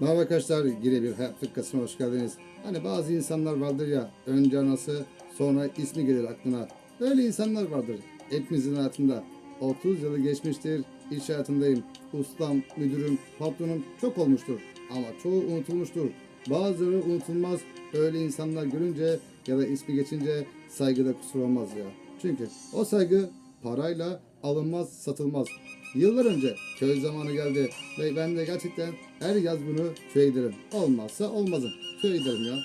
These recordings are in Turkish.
Merhaba arkadaşlar, yine bir hayat fıkrasına hoş geldiniz. Hani bazı insanlar vardır ya, önce anası, sonra ismi gelir aklına. Öyle insanlar vardır hepimizin hayatında. 30 yılı geçmiştir, iş hayatındayım. Ustam, müdürüm, patronum çok olmuştur. Ama çoğu unutulmuştur. Bazıları unutulmaz. Öyle insanlar görünce ya da ismi geçince saygıda kusur olmaz ya. Çünkü o saygı parayla alınmaz, satılmaz. Yıllar önce köy zamanı geldi ve ben de gerçekten her yaz bunu köye giderim. Olmazsa olmazım. Köye giderim ya.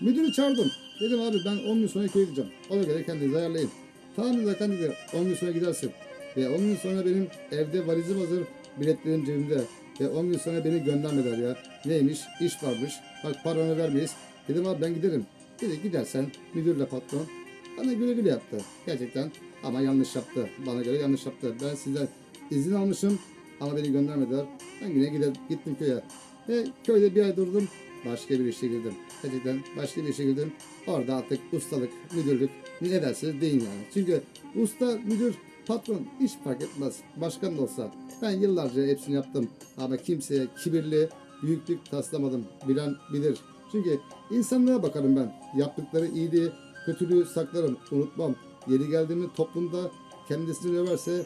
Müdürü çağırdım. Dedim abi ben 10 gün sonra köye gideceğim. Ona göre kendinizi ayarlayın. Tamam zaten dedi 10 gün sonra gidersin. Ve 10 gün sonra benim evde valizim hazır, biletlerim cebimde. Ve 10 gün sonra beni göndermediler ya. Neymiş? İş varmış. Bak paranı vermeyiz. Dedim abi ben giderim. Dedi gidersen müdürle patron. Bana güle güle yaptı. Gerçekten ama yanlış yaptı. Bana göre yanlış yaptı. Ben sizden izin almışım ama beni göndermediler. Ben yine gide, gittim köye. Ve köyde bir ay durdum. Başka bir işe girdim. Gerçekten başka bir işe girdim. Orada artık ustalık, müdürlük ne derseniz deyin yani. Çünkü usta, müdür, patron hiç fark etmez. Başkan da olsa. Ben yıllarca hepsini yaptım. Ama kimseye kibirli, büyüklük taslamadım. Bilen bilir. Çünkü insanlara bakarım ben. Yaptıkları iyiliği, kötülüğü saklarım, unutmam. Yeri geldiğinde toplumda kendisini överse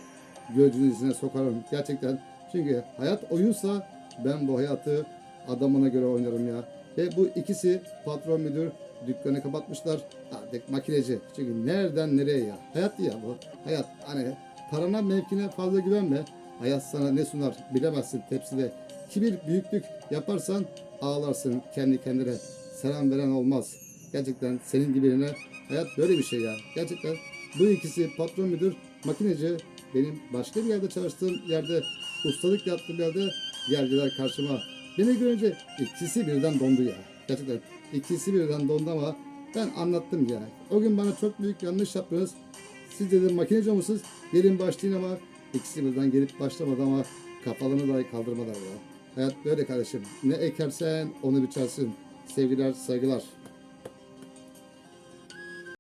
gözünün içine sokarım. Gerçekten. Çünkü hayat oyunsa ben bu hayatı adamına göre oynarım ya. Ve bu ikisi patron müdür dükkanı kapatmışlar. Artık makineci. Çünkü nereden nereye ya? Hayat ya bu. Hayat. Hani parana mevkine fazla güvenme. Hayat sana ne sunar bilemezsin tepside. Kibir büyüklük yaparsan ağlarsın kendi kendine. Selam veren olmaz. Gerçekten senin gibi birine hayat böyle bir şey ya. Gerçekten bu ikisi patron müdür, makineci benim başka bir yerde çalıştığım yerde ustalık yaptığım yerde geldiler karşıma. Beni görünce ikisi birden dondu ya. Gerçekten ikisi birden dondu ama ben anlattım ya. O gün bana çok büyük yanlış yaptınız. Siz dedim makineci musunuz? Gelin başlayın ama ikisi birden gelip başlamadı ama kafalarını dahi kaldırmadılar ya. Hayat böyle kardeşim. Ne ekersen onu biçersin. Sevgiler, saygılar.